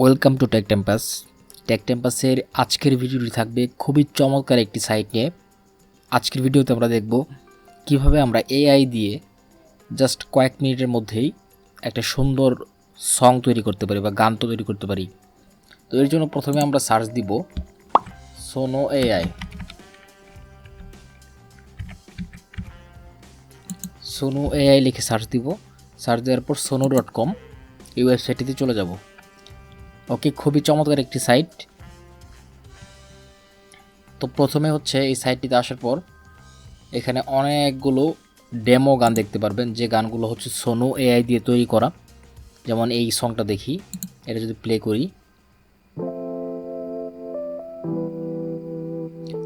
Welcome to Tech Tempus. Tech টেম্পাসের আজকের ভিডিওটি থাকবে খুবই চমৎকার একটি সাইট নিয়ে। আজকের ভিডিওতে আমরা দেখব কীভাবে আমরা এআই দিয়ে জাস্ট কয়েক মিনিটের মধ্যেই একটা সুন্দর সং তৈরি করতে পারি বা গান তো তৈরি করতে পারি। তো এর জন্য প্রথমে আমরা সার্চ দিব সোনো এআই। সোনো এআই লিখে সার্চ দিব। সার্চ দেওয়ার পর সোনো ডট কম এই ওয়েবসাইটটিতে চলে যাব। ওকে খুবই চমৎকার একটি সাইট তো প্রথমে হচ্ছে এই সাইটটিতে আসার পর এখানে অনেকগুলো ডেমো গান দেখতে পারবেন। যে গানগুলো হচ্ছে সোনো এআই দিয়ে তৈরি করা। যেমন এই সংটা দেখি, এটা যদি প্লে করি।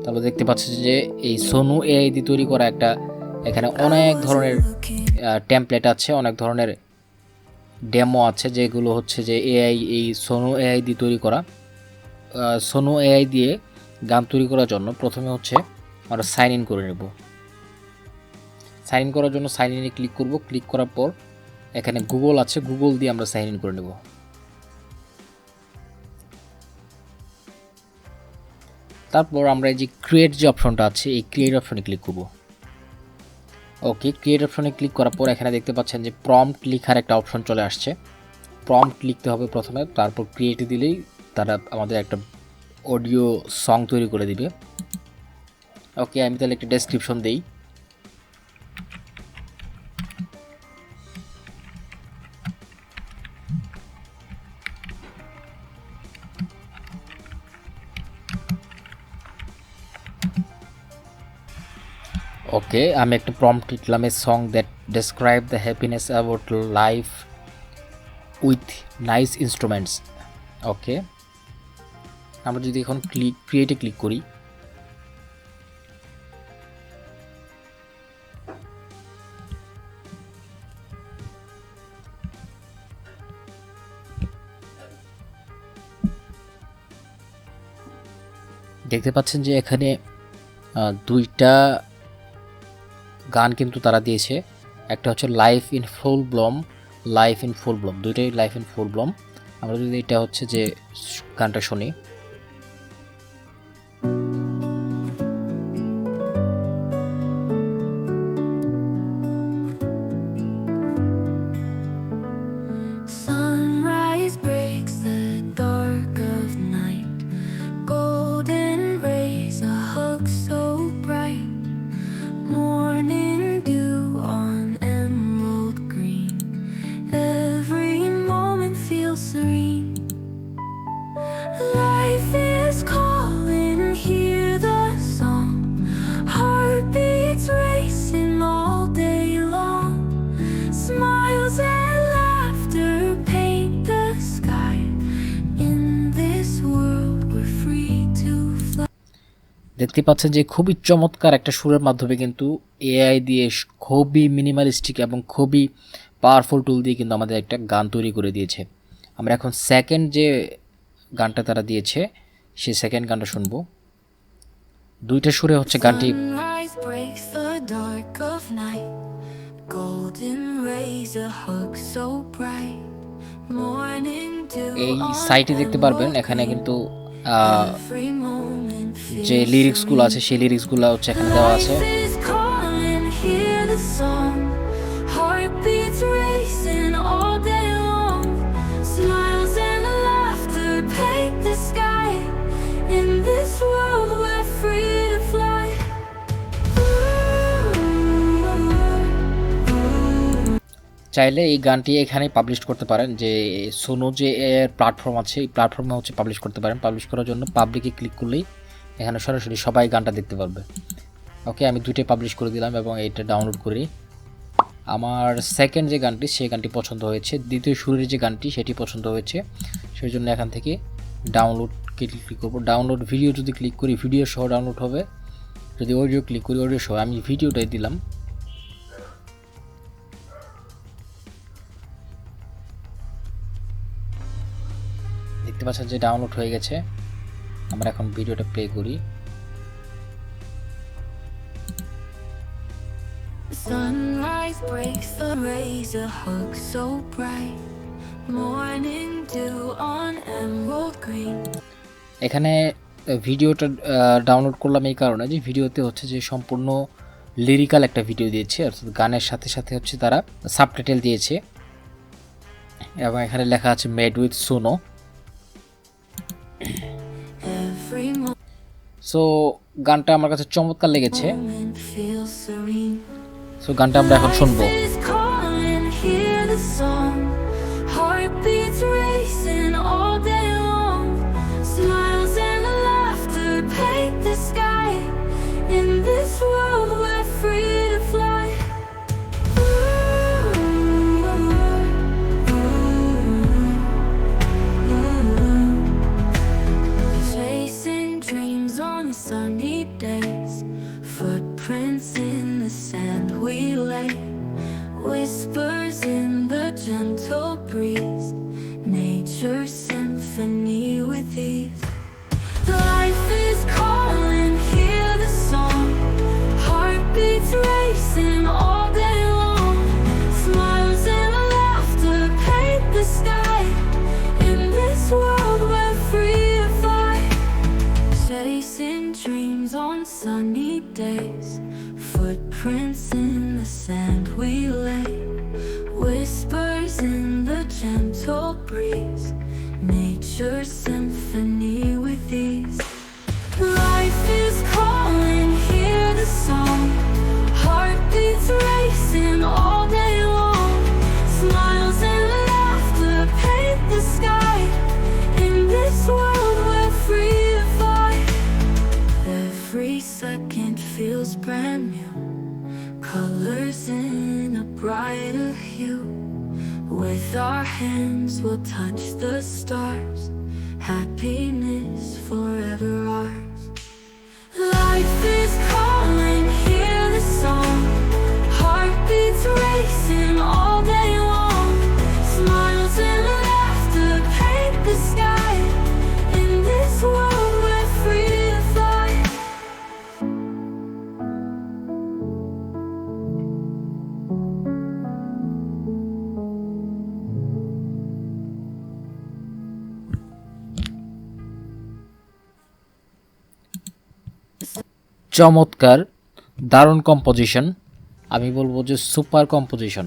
তাহলে দেখতে পাচ্ছি যে এই সোনু এআই দিয়ে তৈরি করা একটা এখানে অনেক ধরনের টেমপ্লেট আছে, অনেক ধরনের ডেমো আছে যেগুলো হচ্ছে যে এআই, এই সোনু এআই দিয়ে তৈরি করা। সোনু এআই দিয়ে গান তৈরি করার জন্য প্রথমে হচ্ছে আমরা সাইন ইন করে নেব। সাইন ইন করার জন্য সাইন ইনে ক্লিক করব। ক্লিক করার পর এখানে গুগল আছে, গুগল দিয়ে আমরা সাইন ইন করে নেব। তারপর আমরা এই যে ক্রিয়েট যে অপশনটা আছে, এই ক্রিয়েট অপশনে ক্লিক করব। ওকে ক্রিয়েট অপশনে ক্লিক করার পর এখানে দেখতে পাচ্ছেন যে প্রম্পট লিখার একটা অপশন চলে আসছে। প্রম্পট লিখতে হবে প্রথমে, তারপর ক্রিয়েট দিলেই তারা আমাদের একটা অডিও সং তৈরি করে দিবে। ওকে আমি তাহলে একটা ডেসক্রিপশন দিই। ওকে আমি একটা প্রম্পট লিখলাম a song that describe the happiness about life with nice instruments okay আমরা যদি এখন ক্লিক ক্রিয়েটে ক্লিক করি। দেখতে পাচ্ছেন যে এখানে দুইটা গান কিন্তু তারা দিয়েছে। একটা হচ্ছে life in full bloom life in full bloom দুইটাই লাইফ ইন ফুল ব্লম আমরা যদি এটা হচ্ছে যে গানটা শুনি। দেখতে পাচ্ছেন যে খুবই চমৎকার একটা সুরের মাধ্যমে কিন্তু এআই দিয়ে খুবই মিনিমালিস্টিক এবং খুবই পাওয়ারফুল টুল দিয়ে কিন্তু আমাদের একটা গান তৈরি করে দিয়েছে। আমরা এখন সেকেন্ড যে গানটা তারা দিয়েছে সে সেকেন্ড গানটা শুনব। দুইটা সুরে হচ্ছে গানটি। এই সাইটে দেখতে পারবেন এখানে কিন্তু যে লিরিক্সগুলো আছে সেই লিরিক্সগুলো হচ্ছে এখানে দেওয়া আছে. চাইলে এই গানটি এখানে পাবলিশ করতে পারেন যে সোনো যে এর প্ল্যাটফর্ম আছে এই প্ল্যাটফর্মে হচ্ছে পাবলিশ করতে পারেন। পাবলিশ করার জন্য পাবলিকে ক্লিক করলেই এখানে সরাসরি সবাই গানটা দেখতে পারবে। ওকে আমি দুইটাই পাবলিশ করে দিলাম এবং এটা ডাউনলোড করি। আমার সেকেন্ড যে গানটি, সেই গানটি পছন্দ হয়েছে। দ্বিতীয় সুরের যে গানটি, সেটি পছন্দ হয়েছে। সেই জন্য এখান থেকে ডাউনলোড ক্লিক করব। ডাউনলোড ভিডিও যদি ক্লিক করি ভিডিও সহ ডাউনলোড হবে। যদি অডিও ক্লিক করি অডিও সহ আমি ভিডিওটাই দিলাম। দেখতে পাচ্ছেন যে ডাউনলোড হয়ে গেছে। আমরা এখন ভিডিওটা প্লে করি Sunrise breaks the a hug so bright. Morning dew on emerald green. এখানে ভিডিওটা ডাউনলোড করলাম এই কারণে যে ভিডিওতে হচ্ছে যে সম্পূর্ণ লিরিক্যাল একটা ভিডিও দিয়েছে অর্থাৎ গানের সাথে সাথে হচ্ছে তারা সাবটাইটেল দিয়েছে এবং এখানে লেখা আছে মেড উইথ সোনো সো গানটা আমার কাছে চমৎকার লেগেছে. সো গানটা আমরা এখন শুনব in the sand we lay, whispers in the gentle breeze, second feels brand new. Colors in a brighter hue. With our hands, we'll touch the stars. Happiness forever ours. Life চমৎকার দারুণ composition আমি বলব যে super composition